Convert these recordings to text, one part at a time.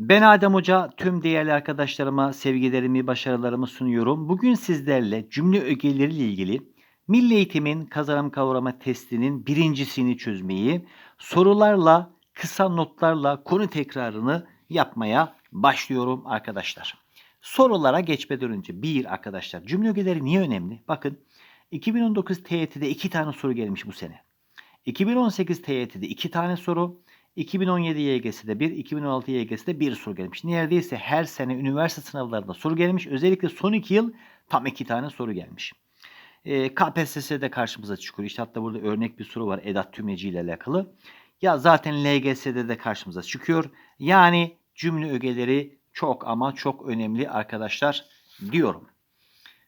Ben Adem Hoca, tüm değerli arkadaşlarıma sevgilerimi, başarılarımı sunuyorum. Bugün sizlerle cümle ögeleriyle ilgili Milli Eğitim'in kazanım kavrama testinin birincisini çözmeyi, sorularla, kısa notlarla konu tekrarını yapmaya başlıyorum arkadaşlar. Sorulara geçmeden önce bir arkadaşlar cümle ögeleri niye önemli? Bakın 2019 TYT'de iki tane soru gelmiş bu sene. 2018 TYT'de iki tane soru, 2017 YGS'de bir, 2016 YGS'de bir soru gelmiş. Neredeyse her sene üniversite sınavlarında soru gelmiş. Özellikle son iki yıl tam iki tane soru gelmiş. E, KPSS'de karşımıza çıkıyor. İşte hatta burada örnek bir soru var edat tümleci ile alakalı. Ya zaten LGS'de de karşımıza çıkıyor. Yani cümle ögeleri çok ama çok önemli arkadaşlar diyorum.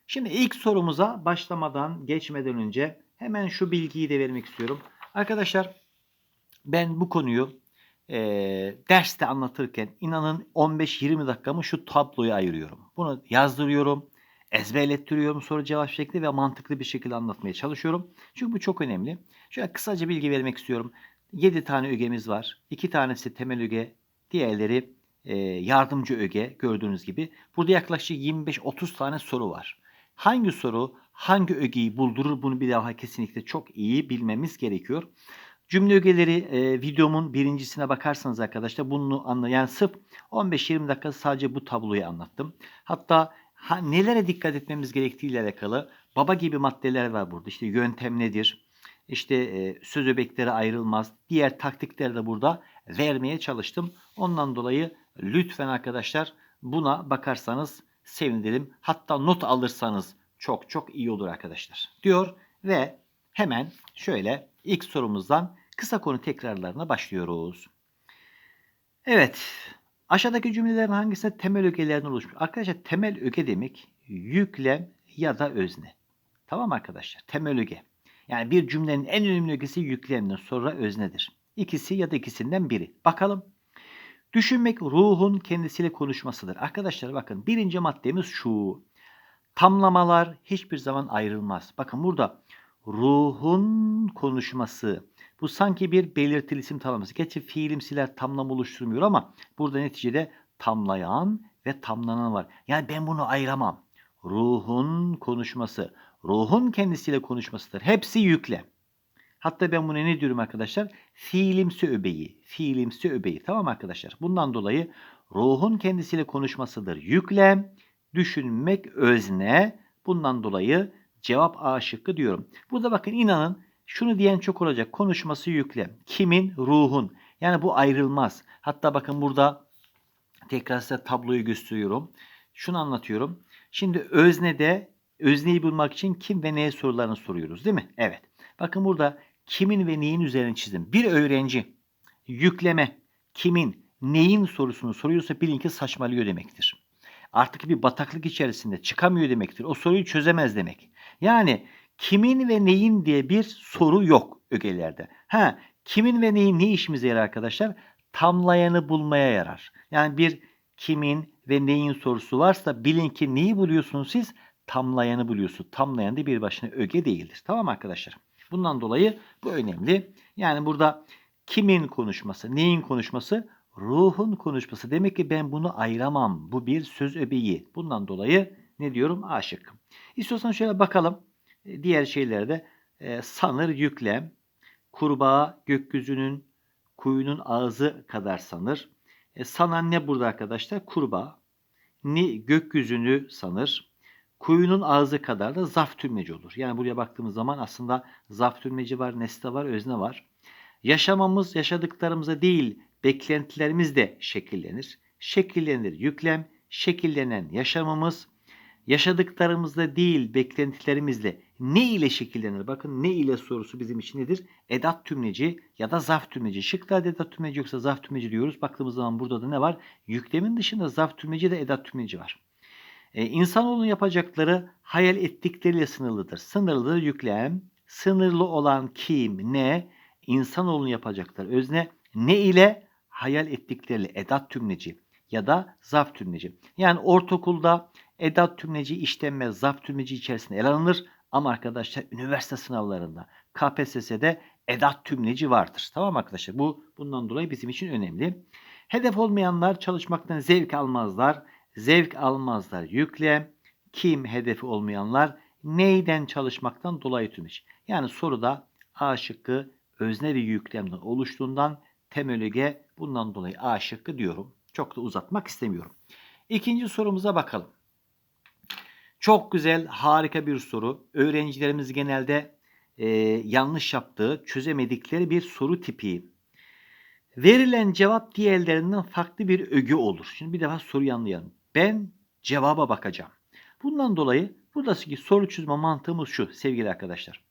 Şimdi ilk sorumuza başlamadan, geçmeden önce hemen şu bilgiyi de vermek istiyorum. Arkadaşlar ben bu konuyu e, derste anlatırken inanın 15-20 dakikamı şu tabloya ayırıyorum. Bunu yazdırıyorum, ezberlettiriyorum soru cevap şekli ve mantıklı bir şekilde anlatmaya çalışıyorum. Çünkü bu çok önemli. Şöyle kısaca bilgi vermek istiyorum. 7 tane ögemiz var. 2 tanesi temel öge, diğerleri e, yardımcı öge gördüğünüz gibi. Burada yaklaşık 25-30 tane soru var. Hangi soru hangi ögeyi buldurur bunu bir daha kesinlikle çok iyi bilmemiz gerekiyor. Cümle ögeleri e, videomun birincisine bakarsanız arkadaşlar bunu anla yani sırf 15-20 dakika sadece bu tabloyu anlattım. Hatta ha, nelere dikkat etmemiz gerektiğiyle alakalı baba gibi maddeler var burada. İşte yöntem nedir? İşte e, söz öbekleri ayrılmaz. Diğer taktikleri de burada vermeye çalıştım. Ondan dolayı lütfen arkadaşlar buna bakarsanız sevinirim. Hatta not alırsanız çok çok iyi olur arkadaşlar. Diyor ve hemen şöyle ilk sorumuzdan kısa konu tekrarlarına başlıyoruz. Evet. Aşağıdaki cümlelerin hangisinde temel ögelerden oluşmuş? Arkadaşlar temel öge demek yüklem ya da özne. Tamam arkadaşlar? Temel öge. Yani bir cümlenin en önemli ögesi yüklemden sonra öznedir. İkisi ya da ikisinden biri. Bakalım. Düşünmek ruhun kendisiyle konuşmasıdır. Arkadaşlar bakın birinci maddemiz şu. Tamlamalar hiçbir zaman ayrılmaz. Bakın burada ruhun konuşması. Bu sanki bir belirtili isim tamlaması. Gerçi fiilimsiler tamlama oluşturmuyor ama burada neticede tamlayan ve tamlanan var. Yani ben bunu ayıramam. Ruhun konuşması. Ruhun kendisiyle konuşmasıdır. Hepsi yüklem. Hatta ben buna ne diyorum arkadaşlar? Fiilimsi öbeği. Fiilimsi öbeği. Tamam arkadaşlar? Bundan dolayı ruhun kendisiyle konuşmasıdır. Yüklem, düşünmek özne. Bundan dolayı cevap A şıkkı diyorum. Burada bakın inanın şunu diyen çok olacak. Konuşması yüklem. Kimin? Ruhun. Yani bu ayrılmaz. Hatta bakın burada tekrar size tabloyu gösteriyorum. Şunu anlatıyorum. Şimdi öznede özneyi bulmak için kim ve neye sorularını soruyoruz değil mi? Evet. Bakın burada kimin ve neyin üzerine çizdim. Bir öğrenci yükleme kimin neyin sorusunu soruyorsa bilin ki saçmalıyor demektir. Artık bir bataklık içerisinde çıkamıyor demektir. O soruyu çözemez demek. Yani kimin ve neyin diye bir soru yok ögelerde. Ha, kimin ve neyin ne işimize yarar arkadaşlar? Tamlayanı bulmaya yarar. Yani bir kimin ve neyin sorusu varsa bilin ki neyi buluyorsunuz siz? Tamlayanı buluyorsunuz. Tamlayan da bir başına öge değildir. Tamam arkadaşlar? Bundan dolayı bu önemli. Yani burada kimin konuşması, neyin konuşması? Ruhun konuşması. Demek ki ben bunu ayıramam. Bu bir söz öbeği. Bundan dolayı ne diyorum? A şıkkı. Şöyle bakalım. E, diğer şeylerde e, sanır yüklem, kurbağa gökyüzünün kuyunun ağzı kadar sanır. E, sanan ne burada arkadaşlar? Kurbağa. Ni gökyüzünü sanır. Kuyunun ağzı kadar da zaf tümleci olur. Yani buraya baktığımız zaman aslında zaf tümleci var, nesne var, özne var. Yaşamamız yaşadıklarımıza değil, beklentilerimiz de şekillenir. Şekillenir yüklem, şekillenen yaşamımız, yaşadıklarımızda değil beklentilerimizle ne ile şekillenir? Bakın ne ile sorusu bizim için nedir? Edat tümleci ya da zaf tümleci. Şıklarda edat tümleci yoksa zaf tümleci diyoruz. Baktığımız zaman burada da ne var? Yüklemin dışında zaf tümleci de edat tümleci var. Ee, insanoğlunun yapacakları hayal ettikleriyle sınırlıdır. Sınırlıdır yüklem. Sınırlı olan kim, ne? İnsanoğlunun yapacakları özne. Ne ile? Hayal ettikleriyle edat tümleci ya da zaf tümleci. Yani ortaokulda edat tümleci işlenmez, zaf tümleci içerisinde ele alınır. Ama arkadaşlar üniversite sınavlarında KPSS'de edat tümleci vardır. Tamam arkadaşlar? Bu bundan dolayı bizim için önemli. Hedef olmayanlar çalışmaktan zevk almazlar. Zevk almazlar yüklem. Kim hedefi olmayanlar neyden çalışmaktan dolayı türemiş. Yani soruda A şıkkı özne ve yüklemden oluştuğundan temölege bundan dolayı A şıkkı diyorum. Çok da uzatmak istemiyorum. İkinci sorumuza bakalım. Çok güzel, harika bir soru. Öğrencilerimiz genelde e, yanlış yaptığı, çözemedikleri bir soru tipi. Verilen cevap diğerlerinden farklı bir ögü olur. Şimdi bir defa soruyu anlayalım. Ben cevaba bakacağım. Bundan dolayı buradaki soru çözme mantığımız şu sevgili arkadaşlar.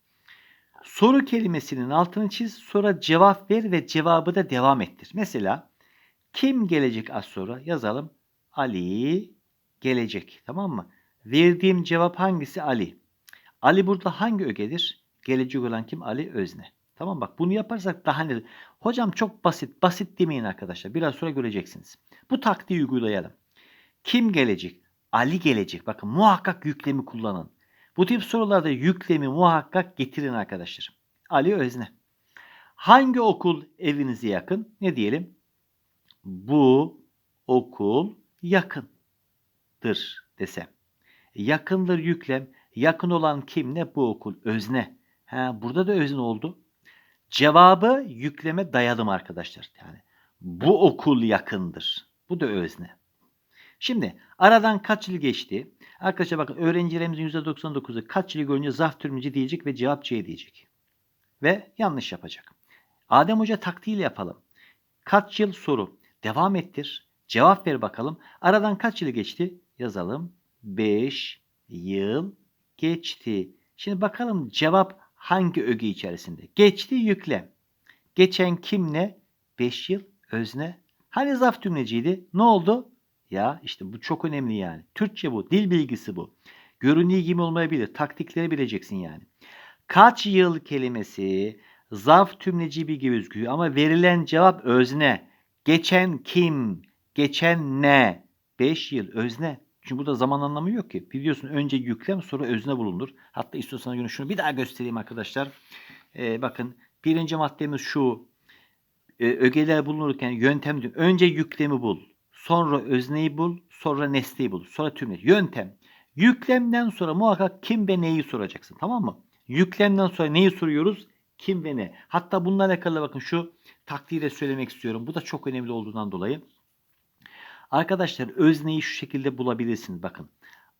Soru kelimesinin altını çiz, sonra cevap ver ve cevabı da devam ettir. Mesela kim gelecek az sonra yazalım. Ali gelecek. Tamam mı? Verdiğim cevap hangisi? Ali. Ali burada hangi ögedir? Gelecek olan kim? Ali özne. Tamam bak bunu yaparsak daha ne? Hocam çok basit. Basit demeyin arkadaşlar. Biraz sonra göreceksiniz. Bu taktiği uygulayalım. Kim gelecek? Ali gelecek. Bakın muhakkak yüklemi kullanın. Bu tip sorularda yüklemi muhakkak getirin arkadaşlar. Ali özne. Hangi okul evinize yakın? Ne diyelim? Bu okul yakındır desem. Yakındır yüklem. Yakın olan kim ne? Bu okul. Özne. Ha, burada da özne oldu. Cevabı yükleme dayadım arkadaşlar. Yani bu okul yakındır. Bu da özne. Şimdi aradan kaç yıl geçti? Arkadaşlar bakın öğrencilerimizin %99'u kaç yıl görünce zarf türümücü diyecek ve cevap C diyecek. Ve yanlış yapacak. Adem Hoca taktiğiyle yapalım. Kaç yıl soru. Devam ettir. Cevap ver bakalım. Aradan kaç yıl geçti? Yazalım. 5 yıl geçti. Şimdi bakalım cevap hangi öge içerisinde? Geçti yüklem. Geçen kim ne? 5 yıl özne. Hani zarf tümleciydi? Ne oldu? Ya işte bu çok önemli yani. Türkçe bu. Dil bilgisi bu. Göründüğü gibi olmayabilir. Taktikleri bileceksin yani. Kaç yıl kelimesi zarf tümleci bir gibi gözüküyor ama verilen cevap özne. Geçen kim? Geçen ne? 5 yıl özne. Çünkü burada zaman anlamı yok ki. Biliyorsun önce yüklem sonra özne bulunur. Hatta istiyorsanız göre şunu bir daha göstereyim arkadaşlar. Ee, bakın birinci maddemiz şu. Ee, ögeler bulunurken yöntem diyor. Önce yüklemi bul. Sonra özneyi bul. Sonra nesneyi bul. Sonra tümle. Yöntem. Yüklemden sonra muhakkak kim ve neyi soracaksın. Tamam mı? Yüklemden sonra neyi soruyoruz? Kim ve ne? Hatta bununla alakalı bakın şu taktiği de söylemek istiyorum. Bu da çok önemli olduğundan dolayı. Arkadaşlar özneyi şu şekilde bulabilirsiniz. Bakın.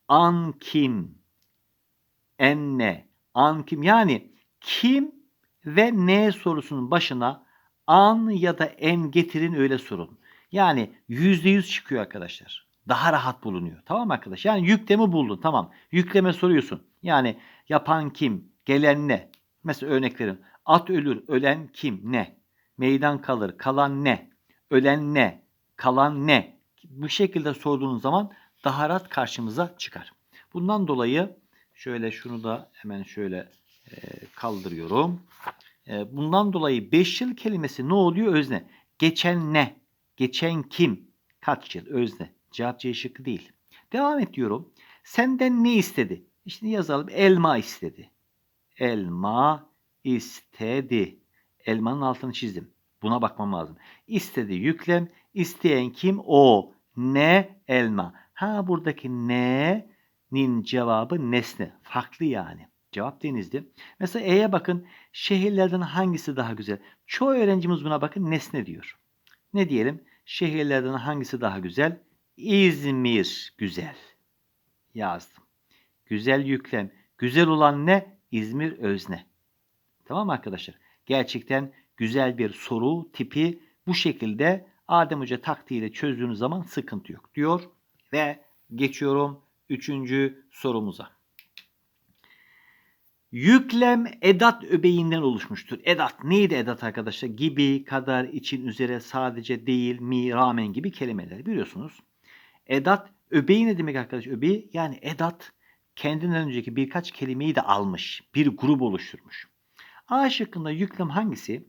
An kim? En ne? An kim? Yani kim ve ne sorusunun başına an ya da en getirin öyle sorun. Yani %100 çıkıyor arkadaşlar. Daha rahat bulunuyor. Tamam arkadaş? Yani yüklemi buldun. Tamam. Yükleme soruyorsun. Yani yapan kim? Gelen ne? Mesela örnek verin. At ölür. Ölen kim? Ne? Meydan kalır. Kalan ne? Ölen ne? Kalan ne? Bu şekilde sorduğunuz zaman daha rahat karşımıza çıkar. Bundan dolayı şöyle şunu da hemen şöyle e, kaldırıyorum. E, bundan dolayı 5 yıl kelimesi ne oluyor? Özne. Geçen ne? Geçen kim? Kaç yıl? Özne. Cevap C şıkkı değil. Devam et. Senden ne istedi? İşte yazalım. Elma istedi. Elma istedi. Elmanın altını çizdim. Buna bakmam lazım. İstedi yüklem. İsteyen kim? O. Ne? Elma. Ha buradaki ne'nin cevabı nesne. Farklı yani. Cevap denizdi. Mesela E'ye bakın. Şehirlerden hangisi daha güzel? Çoğu öğrencimiz buna bakın nesne diyor. Ne diyelim? Şehirlerden hangisi daha güzel? İzmir güzel. Yazdım. Güzel yüklem. Güzel olan ne? İzmir özne. Tamam mı arkadaşlar? Gerçekten güzel bir soru tipi bu şekilde Adem Hoca taktiğiyle çözdüğünüz zaman sıkıntı yok diyor. Ve geçiyorum üçüncü sorumuza. Yüklem edat öbeğinden oluşmuştur. Edat neydi edat arkadaşlar? Gibi, kadar, için, üzere, sadece, değil, mi, rağmen gibi kelimeler biliyorsunuz. Edat öbeği ne demek arkadaş? Öbeği yani edat kendinden önceki birkaç kelimeyi de almış. Bir grup oluşturmuş. A şıkkında yüklem hangisi?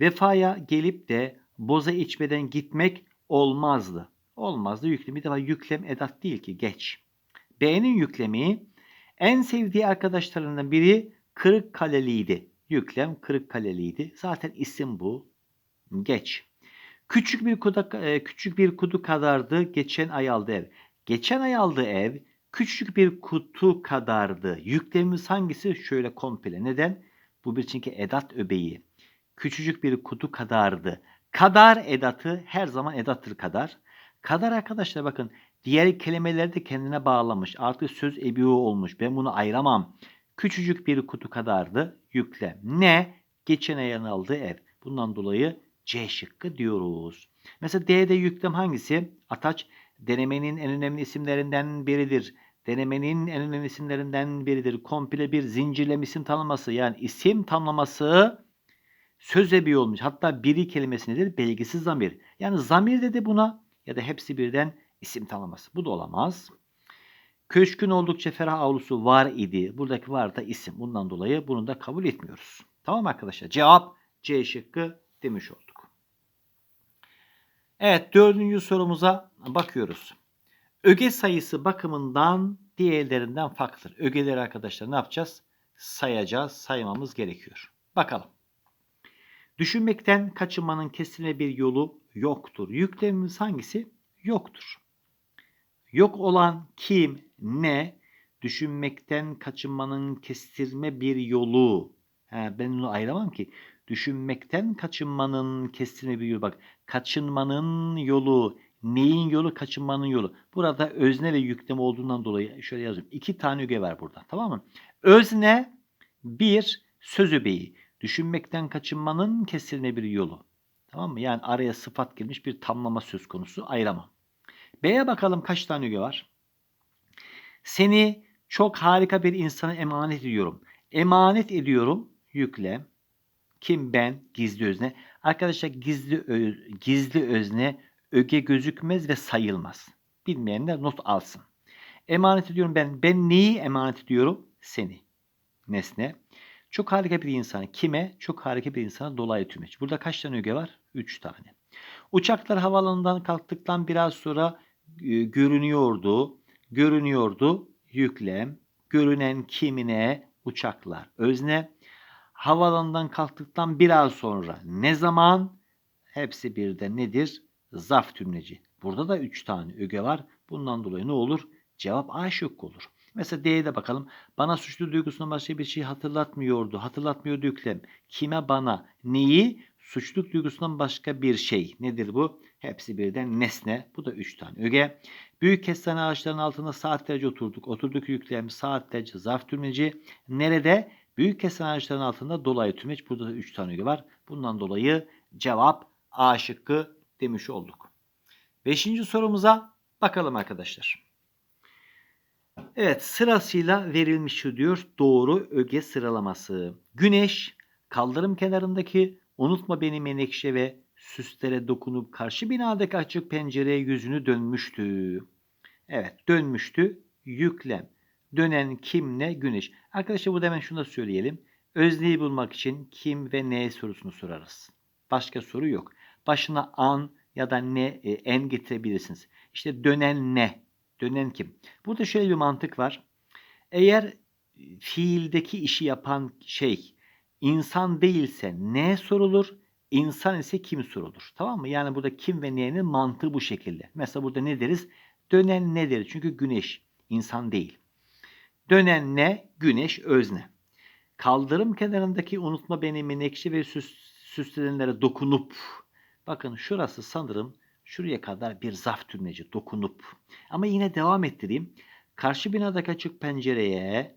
Vefaya gelip de boza içmeden gitmek olmazdı. Olmazdı yüklem. Bir defa yüklem edat değil ki geç. B'nin yüklemi en sevdiği arkadaşlarından biri Kırıkkaleliydi. Yüklem Kırıkkaleliydi. Zaten isim bu. Geç. Küçük bir kudu, e, küçük bir kutu kadardı geçen ay aldı ev. Geçen ay aldığı ev küçük bir kutu kadardı. Yüklemimiz hangisi? Şöyle komple. Neden? Bu bir çünkü edat öbeği. Küçücük bir kutu kadardı. Kadar edatı her zaman edattır kadar. Kadar arkadaşlar bakın diğer kelimeleri de kendine bağlamış. Artık söz ebiği olmuş. Ben bunu ayıramam. Küçücük bir kutu kadardı yüklem. Ne? Geçen ayın aldığı ev. Bundan dolayı C şıkkı diyoruz. Mesela D'de yüklem hangisi? Ataç denemenin en önemli isimlerinden biridir. Denemenin en önemli isimlerinden biridir. Komple bir zincirleme isim yani isim tanımlaması söz ebeği olmuş. Hatta biri kelimesi nedir? Belgisiz zamir. Yani zamir dedi buna ya da hepsi birden isim tanımlaması. Bu da olamaz. Köşkün oldukça ferah avlusu var idi. Buradaki var da isim. Bundan dolayı bunu da kabul etmiyoruz. Tamam arkadaşlar. Cevap C şıkkı demiş olduk. Evet dördüncü sorumuza bakıyoruz. Öge sayısı bakımından diğerlerinden farklıdır. Ögeleri arkadaşlar ne yapacağız? Sayacağız. Saymamız gerekiyor. Bakalım. Düşünmekten kaçınmanın kesinlikle bir yolu yoktur. Yüklemimiz hangisi? Yoktur. Yok olan kim, ne? Düşünmekten kaçınmanın kestirme bir yolu. He, ben onu ayıramam ki. Düşünmekten kaçınmanın kestirme bir yolu. Bak kaçınmanın yolu. Neyin yolu? Kaçınmanın yolu. Burada özne ve yükleme olduğundan dolayı şöyle yazıyorum. İki tane öge var burada. Tamam mı? Özne bir söz öbeği. Düşünmekten kaçınmanın kesilme bir yolu. Tamam mı? Yani araya sıfat girmiş bir tamlama söz konusu ayıramam. B'ye bakalım kaç tane öge var? Seni çok harika bir insana emanet ediyorum. Emanet ediyorum yüklem. Kim ben? Gizli özne. Arkadaşlar gizli öz, gizli özne öge gözükmez ve sayılmaz. Bilmeyenler not alsın. Emanet ediyorum ben. Ben neyi emanet ediyorum? Seni. Nesne. Çok harika bir insan. Kime? Çok harika bir insana dolayı tümeç. Burada kaç tane öge var? 3 tane. Uçaklar havaalanından kalktıktan biraz sonra e, görünüyordu. Görünüyordu. Yüklem. Görünen kimine? Uçaklar. Özne. Havaalanından kalktıktan biraz sonra. Ne zaman? Hepsi birde nedir? Zaf tümleci. Burada da 3 tane öge var. Bundan dolayı ne olur? Cevap A şıkkı olur. Mesela D'ye de bakalım. Bana suçlu duygusundan başka bir şey hatırlatmıyordu. Hatırlatmıyordu yüklem. Kime bana? Neyi? Suçluluk duygusundan başka bir şey. Nedir bu? Hepsi birden nesne. Bu da 3 tane öge. Büyük kestane ağaçlarının altında saatlerce oturduk. Oturduk yüklem saatlerce zarf tümleci. Nerede? Büyük kestane ağaçlarının altında dolayı tümeç. Burada da 3 tane öge var. Bundan dolayı cevap A şıkkı demiş olduk. Beşinci sorumuza bakalım arkadaşlar. Evet sırasıyla verilmiş diyor doğru öge sıralaması. Güneş kaldırım kenarındaki unutma beni menekşe ve süslere dokunup karşı binadaki açık pencereye yüzünü dönmüştü. Evet dönmüştü yüklem. Dönen kim ne güneş. Arkadaşlar burada hemen şunu da söyleyelim. Özneyi bulmak için kim ve ne sorusunu sorarız. Başka soru yok. Başına an ya da ne e, en getirebilirsiniz. İşte dönen ne Dönen kim? Burada şöyle bir mantık var. Eğer fiildeki işi yapan şey insan değilse ne sorulur? İnsan ise kim sorulur? Tamam mı? Yani burada kim ve neyin mantığı bu şekilde. Mesela burada ne deriz? Dönen ne deriz? Çünkü güneş insan değil. Dönen ne? Güneş özne. Kaldırım kenarındaki unutma beni menekşe ve süs, süslenenlere dokunup bakın şurası sanırım şuraya kadar bir zaf tümleci dokunup ama yine devam ettireyim. Karşı binadaki açık pencereye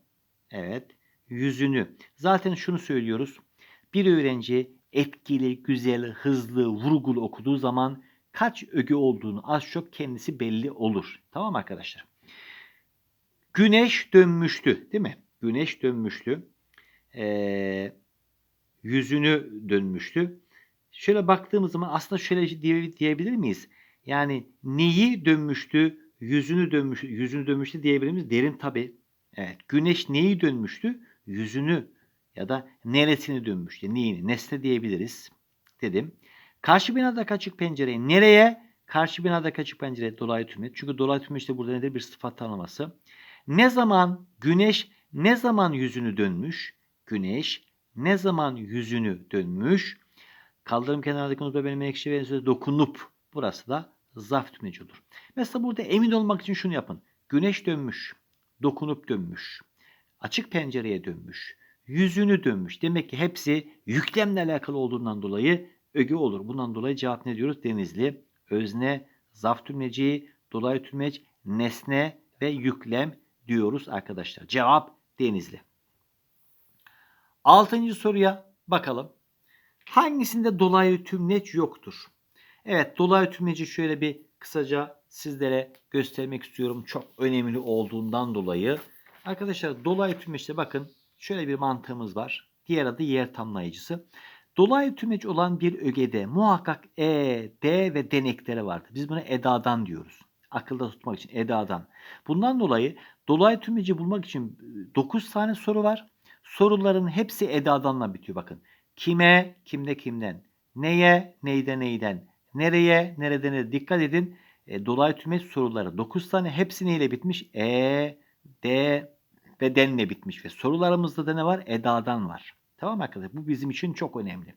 evet yüzünü zaten şunu söylüyoruz. Bir öğrenci etkili, güzel, hızlı, vurgulu okuduğu zaman kaç öge olduğunu az çok kendisi belli olur. Tamam arkadaşlar? Güneş dönmüştü değil mi? Güneş dönmüştü. Ee, yüzünü dönmüştü. Şöyle baktığımız zaman aslında şöyle diyebilir miyiz? Yani neyi dönmüştü, yüzünü dönmüş, yüzünü dönmüştü diyebilir miyiz? Derin tabi. Evet. Güneş neyi dönmüştü? Yüzünü ya da neresini dönmüştü? Neyini? Nesne diyebiliriz dedim. Karşı binada açık pencereyi nereye? Karşı binada açık pencere dolayı tümleç. Çünkü dolayı tümleç de burada nedir? Bir sıfat tanıması. Ne zaman güneş ne zaman yüzünü dönmüş? Güneş ne zaman yüzünü dönmüş? Kaldırım kenarındaki nokta benim ekşi ve sözü dokunup. Burası da zarf tümleci olur. Mesela burada emin olmak için şunu yapın. Güneş dönmüş. Dokunup dönmüş. Açık pencereye dönmüş. Yüzünü dönmüş. Demek ki hepsi yüklemle alakalı olduğundan dolayı öge olur. Bundan dolayı cevap ne diyoruz? Denizli, özne, zarf tümleci, dolayı tümleç, nesne ve yüklem diyoruz arkadaşlar. Cevap denizli. Altıncı soruya bakalım. Hangisinde dolaylı tümleç yoktur? Evet dolaylı tümleci şöyle bir kısaca sizlere göstermek istiyorum. Çok önemli olduğundan dolayı. Arkadaşlar dolaylı tümleçte bakın şöyle bir mantığımız var. Diğer adı yer tamlayıcısı. Dolaylı tümeç olan bir ögede muhakkak e, d ve denekleri vardır. Biz buna edadan diyoruz. Akılda tutmak için edadan. Bundan dolayı dolaylı tümeci bulmak için 9 tane soru var. Soruların hepsi edadanla bitiyor bakın. Kime, kimde kimden, neye, neyde neyden, nereye, nerede nerede dikkat edin. E, dolaylı tümeç soruları 9 tane hepsi neyle bitmiş? E, D ve denle bitmiş ve sorularımızda da ne var? Edadan var. Tamam arkadaşlar bu bizim için çok önemli.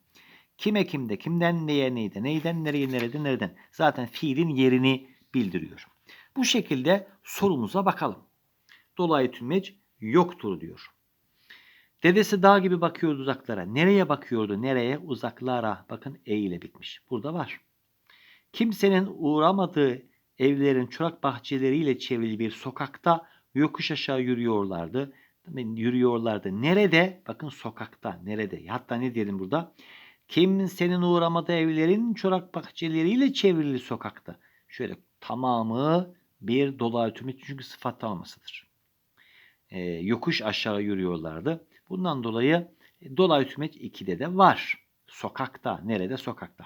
Kime kimde, kimden neye neyde, neyden nereye nerede nereden. Zaten fiilin yerini bildiriyor. Bu şekilde sorumuza bakalım. Dolaylı tümleç yoktur diyor. Dedesi dağ gibi bakıyordu uzaklara. Nereye bakıyordu? Nereye? Uzaklara. Bakın e ile bitmiş. Burada var. Kimsenin uğramadığı evlerin çorak bahçeleriyle çevrili bir sokakta yokuş aşağı yürüyorlardı. Yürüyorlardı. Nerede? Bakın sokakta. Nerede? Hatta ne diyelim burada? Kimsenin uğramadığı evlerin çorak bahçeleriyle çevrili sokakta. Şöyle tamamı bir dolaylı tümleç çünkü sıfat almasıdır. Ee, yokuş aşağı yürüyorlardı. Bundan dolayı e, dolaylı tümleç 2'de de var. Sokakta. Nerede? Sokakta.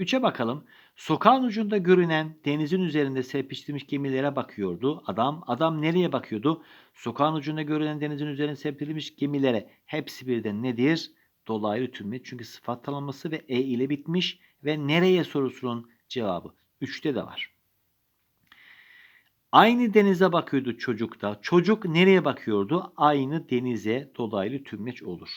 3'e bakalım. Sokağın ucunda görünen denizin üzerinde serpiştirilmiş gemilere bakıyordu. Adam adam nereye bakıyordu? Sokağın ucunda görünen denizin üzerinde serpiştirilmiş gemilere. Hepsi birden nedir? Dolaylı tümleç. Çünkü sıfat tanımlaması ve e ile bitmiş ve nereye sorusunun cevabı. 3'te de var. Aynı denize bakıyordu çocuk da. Çocuk nereye bakıyordu? Aynı denize dolaylı tümleç olur.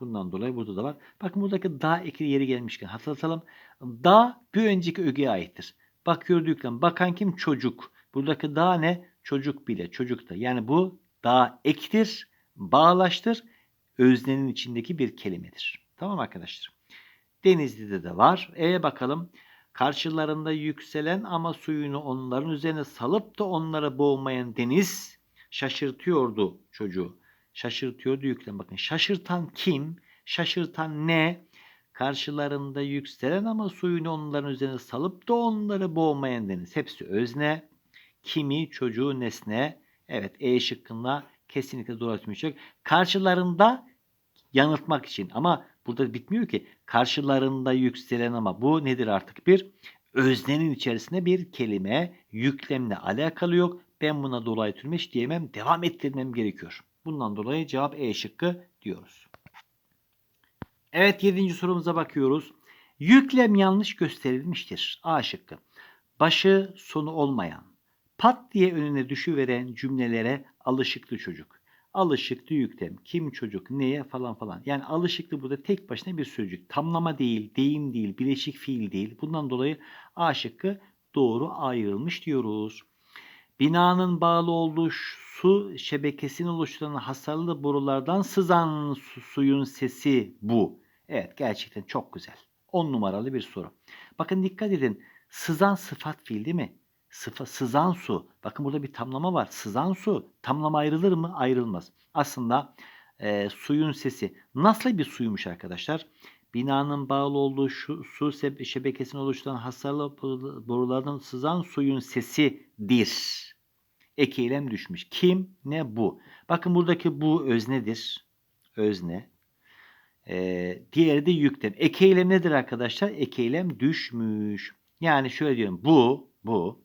Bundan dolayı burada da var. Bakın buradaki da ekli yeri gelmişken hatırlatalım. Da bir önceki ögeye aittir. Bakıyordu yüklem. Bakan kim? Çocuk. Buradaki da ne? Çocuk bile. Çocuk da. Yani bu da ektir, bağlaştır. Öznenin içindeki bir kelimedir. Tamam arkadaşlar. Denizli'de de var. E bakalım. Karşılarında yükselen ama suyunu onların üzerine salıp da onlara boğmayan deniz şaşırtıyordu çocuğu. Şaşırtıyordu yüklem. Bakın şaşırtan kim? Şaşırtan ne? Karşılarında yükselen ama suyunu onların üzerine salıp da onları boğmayan deniz. Hepsi özne. Kimi, çocuğu, nesne. Evet E şıkkında kesinlikle doğru. Karşılarında yanıltmak için ama burada bitmiyor ki. Karşılarında yükselen ama bu nedir artık bir? Öznenin içerisinde bir kelime yüklemle alakalı yok. Ben buna dolayı türmeş diyemem. Devam ettirmem gerekiyor. Bundan dolayı cevap E şıkkı diyoruz. Evet 7. sorumuza bakıyoruz. Yüklem yanlış gösterilmiştir. A şıkkı. Başı sonu olmayan, pat diye önüne düşüveren cümlelere alışıklı çocuk. Alışıklı yüklem. Kim çocuk, neye falan falan. Yani alışıklı burada tek başına bir sözcük. Tamlama değil, deyim değil, bileşik fiil değil. Bundan dolayı A şıkkı doğru ayrılmış diyoruz. Binanın bağlı olduğu su şebekesini oluşturan hasarlı borulardan sızan su, suyun sesi bu. Evet gerçekten çok güzel. 10 numaralı bir soru. Bakın dikkat edin. Sızan sıfat fiil değil mi? Sıfa, sızan su. Bakın burada bir tamlama var. Sızan su. Tamlama ayrılır mı? Ayrılmaz. Aslında e, suyun sesi. Nasıl bir suymuş arkadaşlar? Binanın bağlı olduğu şu, su şebekesini oluşturan hasarlı borulardan sızan suyun sesidir. Ek eylem düşmüş. Kim? Ne? Bu. Bakın buradaki bu öznedir. Özne. Ee, diğeri de yüklem. Ek eylem nedir arkadaşlar? Ek eylem düşmüş. Yani şöyle diyorum. Bu, bu.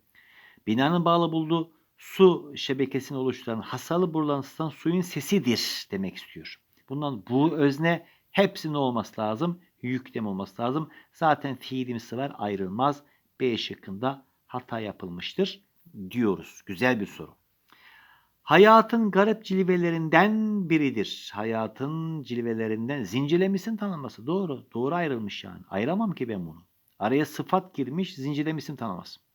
Binanın bağlı bulduğu su şebekesini oluşturan hasarlı borularından suyun sesidir demek istiyor. Bundan bu özne hepsinin olması lazım. Yüklem olması lazım. Zaten fiilimsi var ayrılmaz. B şıkkında hata yapılmıştır diyoruz. Güzel bir soru. Hayatın garip cilvelerinden biridir. Hayatın cilvelerinden zincirlemişsin tanıması. Doğru. Doğru ayrılmış yani. Ayıramam ki ben bunu. Araya sıfat girmiş zincirlemişsin tanıması.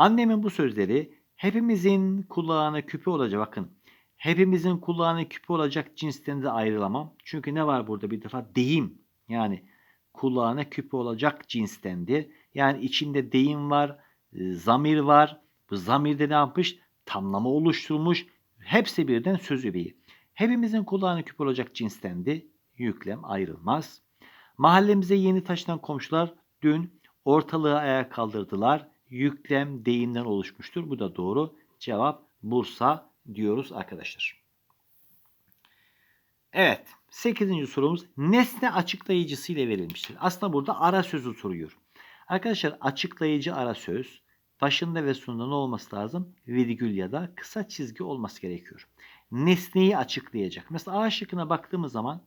Annemin bu sözleri hepimizin kulağına küpe olacak. Bakın hepimizin kulağına küpe olacak cinsten ayrılamam. Çünkü ne var burada bir defa deyim. Yani kulağına küpe olacak cinstendir. Yani içinde deyim var, e, zamir var. Bu zamirde ne yapmış? Tamlama oluşturmuş. Hepsi birden söz öbeği. Hepimizin kulağına küpe olacak cinstendi. Yüklem ayrılmaz. Mahallemize yeni taşınan komşular dün ortalığı ayağa kaldırdılar. Yüklem deyimden oluşmuştur. Bu da doğru. Cevap Bursa diyoruz arkadaşlar. Evet. 8. sorumuz nesne açıklayıcısı ile verilmiştir. Aslında burada ara sözü soruyor. Arkadaşlar açıklayıcı ara söz başında ve sonunda ne olması lazım? Virgül ya da kısa çizgi olması gerekiyor. Nesneyi açıklayacak. Mesela A şıkkına baktığımız zaman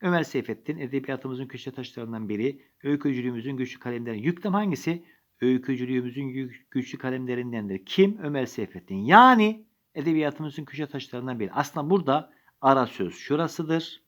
Ömer Seyfettin edebiyatımızın köşe taşlarından biri. Öykücülüğümüzün güçlü kalemlerinden. Yüklem hangisi? Öykücülüğümüzün güçlü kalemlerindendir. Kim? Ömer Seyfettin. Yani edebiyatımızın köşe taşlarından biri. Aslında burada ara söz şurasıdır.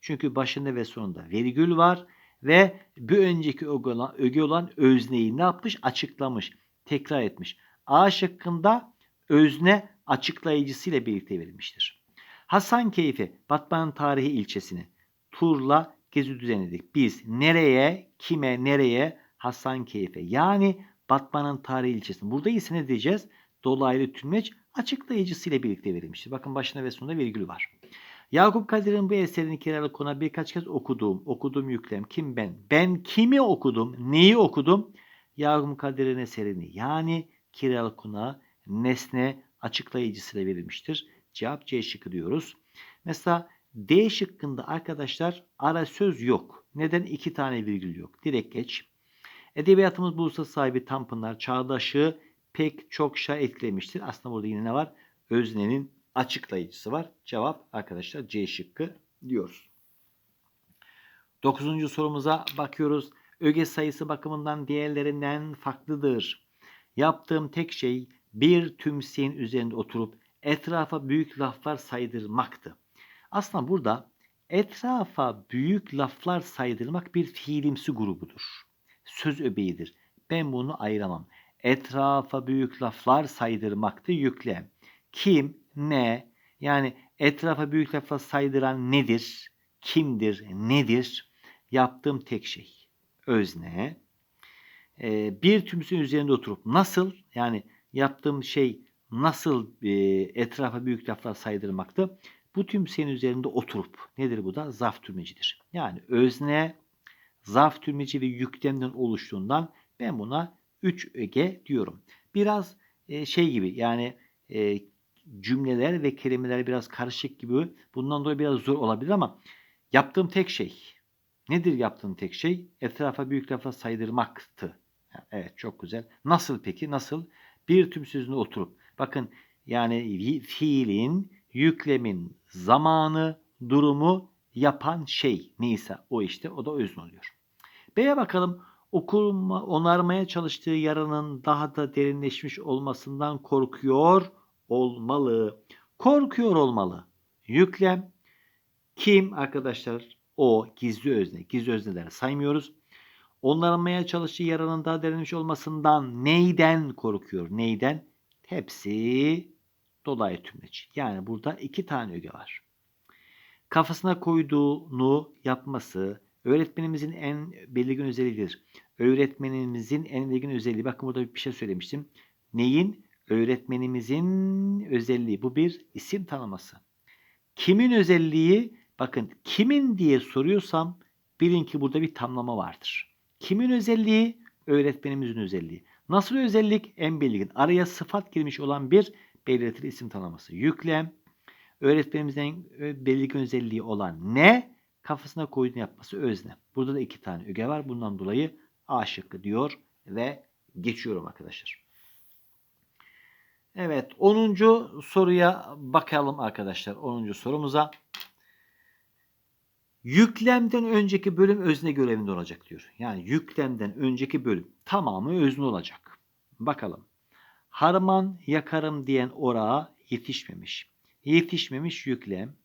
Çünkü başında ve sonunda virgül var ve bir önceki öge olan, öge olan özneyi ne yapmış? Açıklamış, tekrar etmiş. A şıkkında özne açıklayıcısıyla birlikte verilmiştir. Hasan Keyfi, Batman'ın tarihi ilçesini turla gezi düzenledik. Biz nereye, kime, nereye? Hasan Keyfe. Yani Batman'ın tarihi ilçesini. Burada ise ne diyeceğiz? Dolaylı tümleç açıklayıcısıyla birlikte verilmiştir. Bakın başına ve sonunda virgül var. Yakup Kadir'in bu eserini kiralık kona birkaç kez okuduğum, okuduğum yüklem kim ben? Ben kimi okudum, neyi okudum? Yakup Kadir'in eserini yani kiralık kona nesne açıklayıcısıyla verilmiştir. Cevap C şıkkı diyoruz. Mesela D şıkkında arkadaşlar ara söz yok. Neden? iki tane virgül yok. Direkt geç. Edebiyatımız Bursa sahibi Tanpınar çağdaşı pek çokça etkilemiştir. Aslında burada yine ne var? Öznenin açıklayıcısı var. Cevap arkadaşlar C şıkkı diyoruz. Dokuzuncu sorumuza bakıyoruz. Öge sayısı bakımından diğerlerinden farklıdır. Yaptığım tek şey bir tümseyin üzerinde oturup etrafa büyük laflar saydırmaktı. Aslında burada etrafa büyük laflar saydırmak bir fiilimsi grubudur. Söz öbeğidir. Ben bunu ayıramam. Etrafa büyük laflar saydırmaktı yüklem. Kim, ne? Yani etrafa büyük laflar saydıran nedir? Kimdir? Nedir? Yaptığım tek şey. Özne. Ee, bir tümsün üzerinde oturup nasıl? Yani yaptığım şey nasıl e, etrafa büyük laflar saydırmaktı? Bu tümseyin üzerinde oturup nedir bu da? Zaf tümlecidir. Yani özne, zaf tümleci ve yüklemden oluştuğundan ben buna 3 öge diyorum. Biraz e, şey gibi yani e, cümleler ve kelimeler biraz karışık gibi. Bundan dolayı biraz zor olabilir ama yaptığım tek şey nedir yaptığım tek şey? Etrafa büyük lafa saydırmaktı. Evet çok güzel. Nasıl peki? Nasıl? Bir tüm sözüne oturup. Bakın yani fiilin, yüklemin zamanı, durumu yapan şey neyse o işte o da özne oluyor. B'ye bakalım. Okuma, onarmaya çalıştığı yaranın daha da derinleşmiş olmasından korkuyor olmalı. Korkuyor olmalı. Yüklem kim arkadaşlar? O gizli özne. Gizli özneleri saymıyoruz. Onarmaya çalıştığı yaranın daha derinleşmiş olmasından neyden korkuyor? Neyden? Hepsi dolayı tümleç. Yani burada iki tane öge var. Kafasına koyduğunu yapması öğretmenimizin en belirgin özelliğidir. Öğretmenimizin en belirgin özelliği. Bakın burada bir şey söylemiştim. Neyin? Öğretmenimizin özelliği. Bu bir isim tanıması. Kimin özelliği? Bakın kimin diye soruyorsam bilin ki burada bir tamlama vardır. Kimin özelliği? Öğretmenimizin özelliği. Nasıl özellik? En belirgin. Araya sıfat girmiş olan bir belirtili isim tanıması. Yüklem, öğretmenimizin belirgin özelliği olan ne? Kafasına koyduğunu yapması özne. Burada da iki tane öge var. Bundan dolayı A şıkkı diyor ve geçiyorum arkadaşlar. Evet 10. soruya bakalım arkadaşlar. 10. sorumuza. Yüklemden önceki bölüm özne görevinde olacak diyor. Yani yüklemden önceki bölüm tamamı özne olacak. Bakalım. Harman yakarım diyen orağa Yetişmemiş. Yetişmemiş yüklem.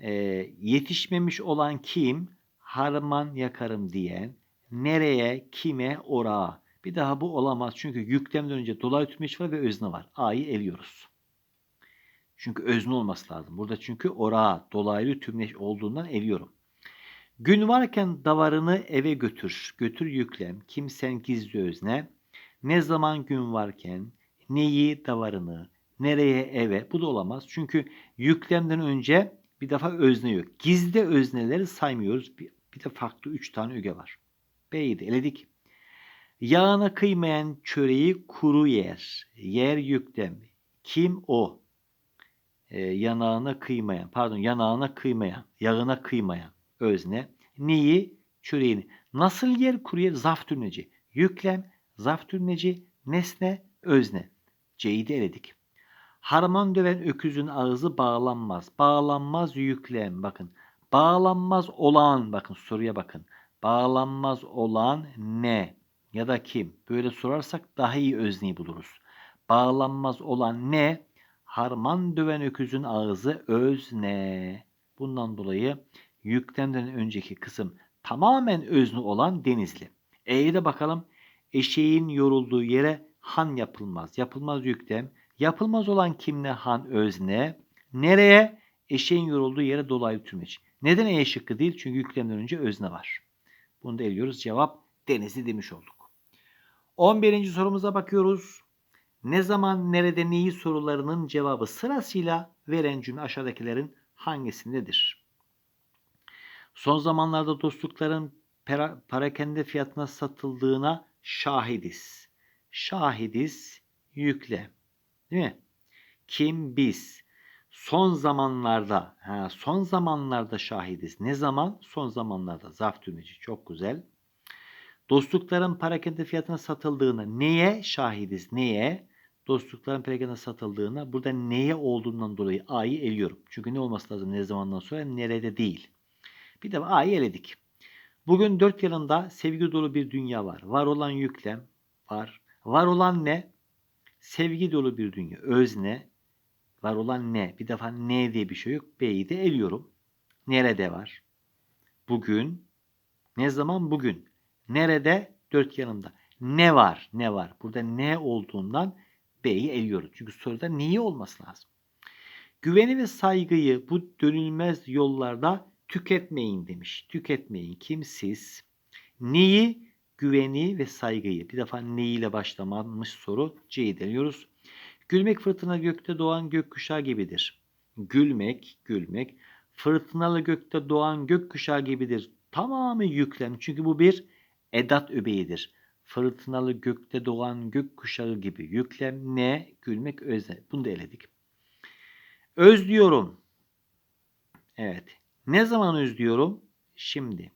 Ee, yetişmemiş olan kim? Harman yakarım diyen. Nereye, kime, orağa. Bir daha bu olamaz. Çünkü yüklemden önce dolaylı tümeç var ve özne var. A'yı eliyoruz. Çünkü özne olması lazım. Burada çünkü orağa dolaylı tümleç olduğundan eliyorum. Gün varken davarını eve götür. Götür yüklem. Kimsen gizli özne. Ne zaman gün varken neyi davarını nereye eve bu da olamaz. Çünkü yüklemden önce bir defa özne yok. Gizli özneleri saymıyoruz. Bir, bir de farklı 3 tane öge var. B'yi de eledik. Yağına kıymayan çöreği kuru yer. Yer yüklem. Kim o? Ee, yanağına kıymayan, pardon yanağına kıymayan, yağına kıymayan özne. Neyi? Çöreğini. Nasıl yer kuru yer? Zaf tümleci. Yüklem, zaf tümleci, nesne, özne. C'yi de eledik. Harman döven öküzün ağzı bağlanmaz. Bağlanmaz yüklem. Bakın. Bağlanmaz olan. Bakın soruya bakın. Bağlanmaz olan ne? Ya da kim? Böyle sorarsak daha iyi özneyi buluruz. Bağlanmaz olan ne? Harman döven öküzün ağzı özne. Bundan dolayı yüklemden önceki kısım tamamen özne olan Denizli. E'ye de bakalım. Eşeğin yorulduğu yere han yapılmaz. Yapılmaz yüklem. Yapılmaz olan kimle han özne. Nereye? Eşeğin yorulduğu yere dolaylı tümleç. Neden E şıkkı değil? Çünkü yüklemden önce özne var. Bunu da eliyoruz. Cevap Denizli demiş olduk. 11. sorumuza bakıyoruz. Ne zaman, nerede, neyi sorularının cevabı sırasıyla veren cümle aşağıdakilerin hangisindedir? Son zamanlarda dostlukların para, parakende fiyatına satıldığına şahidiz. Şahidiz yükle. Değil mi? Kim biz? Son zamanlarda, ha, son zamanlarda şahidiz. Ne zaman? Son zamanlarda. Zarf tümleci. Çok güzel. Dostlukların parakende fiyatına satıldığına neye şahidiz? Neye? Dostlukların parakende satıldığına burada neye olduğundan dolayı A'yı eliyorum. Çünkü ne olması lazım ne zamandan sonra? Nerede değil. Bir de A'yı eledik. Bugün dört yanında sevgi dolu bir dünya var. Var olan yüklem var. Var olan ne? Sevgi dolu bir dünya. Özne. Var olan ne? Bir defa ne diye bir şey yok. B'yi de eliyorum. Nerede var? Bugün. Ne zaman? Bugün. Nerede? Dört yanında. Ne var? Ne var? Burada ne olduğundan B'yi eliyoruz. Çünkü soruda neyi olması lazım? Güveni ve saygıyı bu dönülmez yollarda tüketmeyin demiş. Tüketmeyin. Kim siz? Neyi? Güveni ve saygıyı. Bir defa neyiyle başlamamış soru. C'yi deniyoruz. Gülmek fırtına gökte doğan gökkuşağı gibidir. Gülmek, gülmek fırtınalı gökte doğan gökkuşağı gibidir. Tamamı yüklem. Çünkü bu bir edat öbeğidir. Fırtınalı gökte doğan gökkuşağı gibi. Yüklem ne? Gülmek özne. Bunu da eledik. Özlüyorum. Evet. Ne zaman özlüyorum? Şimdi.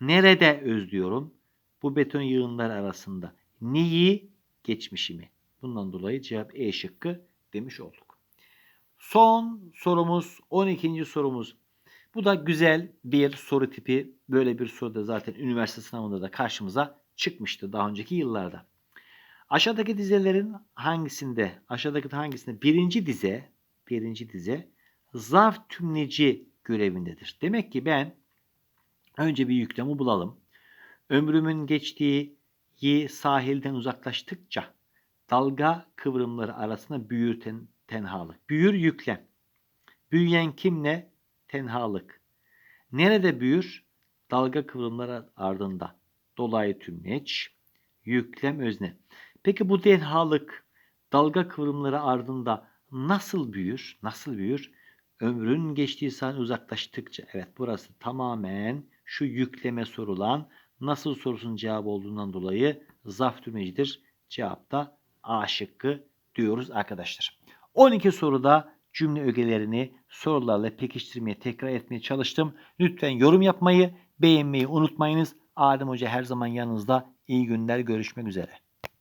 Nerede özlüyorum? Bu beton yığınlar arasında. Neyi? Geçmişimi. Bundan dolayı cevap E şıkkı demiş olduk. Son sorumuz 12. sorumuz. Bu da güzel bir soru tipi. Böyle bir soru da zaten üniversite sınavında da karşımıza çıkmıştı daha önceki yıllarda. Aşağıdaki dizelerin hangisinde, aşağıdaki hangisinde birinci dize, birinci dize zarf tümleci görevindedir. Demek ki ben önce bir yüklemi bulalım. Ömrümün geçtiği sahilden uzaklaştıkça dalga kıvrımları arasında büyür ten, tenhalık. Büyür yüklem. Büyüyen kimle? Tenhalık. Nerede büyür? Dalga kıvrımları ardında. Dolayı tümleç, yüklem özne. Peki bu tenhalık dalga kıvrımları ardında nasıl büyür? Nasıl büyür? Ömrün geçtiği sahne uzaklaştıkça. Evet burası tamamen şu yükleme sorulan nasıl sorusunun cevabı olduğundan dolayı zaf tümlecidir. Cevap da A şıkkı diyoruz arkadaşlar. 12 soruda cümle ögelerini sorularla pekiştirmeye tekrar etmeye çalıştım. Lütfen yorum yapmayı, beğenmeyi unutmayınız. Adem Hoca her zaman yanınızda. İyi günler, görüşmek üzere.